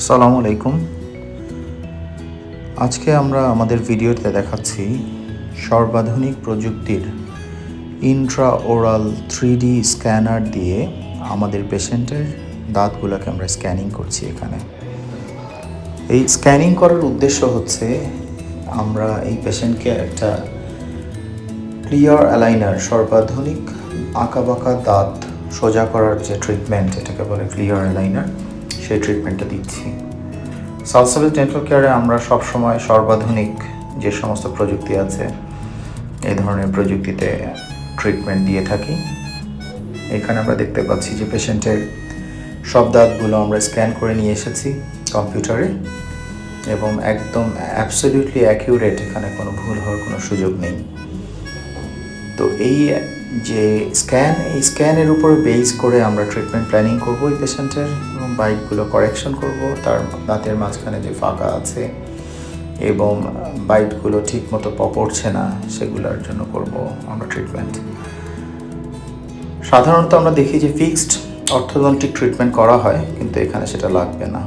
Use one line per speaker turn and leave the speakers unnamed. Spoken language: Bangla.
আসসালামু আলাইকুম। আজকে আমরা আমাদের ভিডিওতে দেখাচ্ছি সর্বাধুনিক প্রযুক্তির ইন্ট্রা ওরাল থ্রি স্ক্যানার দিয়ে আমাদের পেশেন্টের দাঁতগুলোকে আমরা স্ক্যানিং করছি এখানে। এই স্ক্যানিং করার উদ্দেশ্য হচ্ছে আমরা এই পেশেন্টকে একটা ক্লিয়ার অ্যালাইনার সর্বাধুনিক আঁকাবাঁকা দাঁত সোজা করার যে ট্রিটমেন্ট এটাকে বলে ক্লিয়ার অ্যালাইনার সেই ট্রিটমেন্টটা দিচ্ছি। সালসাবিল ডেন্টাল কেয়ারে আমরা সবসময় সর্বাধুনিক যে সমস্ত প্রযুক্তি আছে, এই ধরনের প্রযুক্তিতে ট্রিটমেন্ট দিয়ে থাকি। এখানে আমরা দেখতে পাচ্ছি যে পেশেন্টের সব দাঁতগুলো আমরা স্ক্যান করে নিয়ে এসেছি কম্পিউটারে এবং একদম অ্যাবসলিউটলি অ্যাকিউরেট এখানে কোনো ভুল হওয়ার কোনো সুযোগ নেই। তো এই যে স্ক্যান এই স্ক্যানের উপরে বেস করে আমরা ট্রিটমেন্ট প্ল্যানিং করব এই পেশেন্টের এবং বাইটগুলো কারেকশন করব, তার দাঁতের মাঝখানে যে ফাঁকা আছে এবং বাইটগুলো ঠিক মতো পড়ছে না, সেগুলোর জন্য করব আমরা ট্রিটমেন্ট সাধারণত আমরা দেখি যে ফিক্সড অর্থোডন্টিক ট্রিটমেন্ট করা হয়, কিন্তু এখানে সেটা লাগবে না।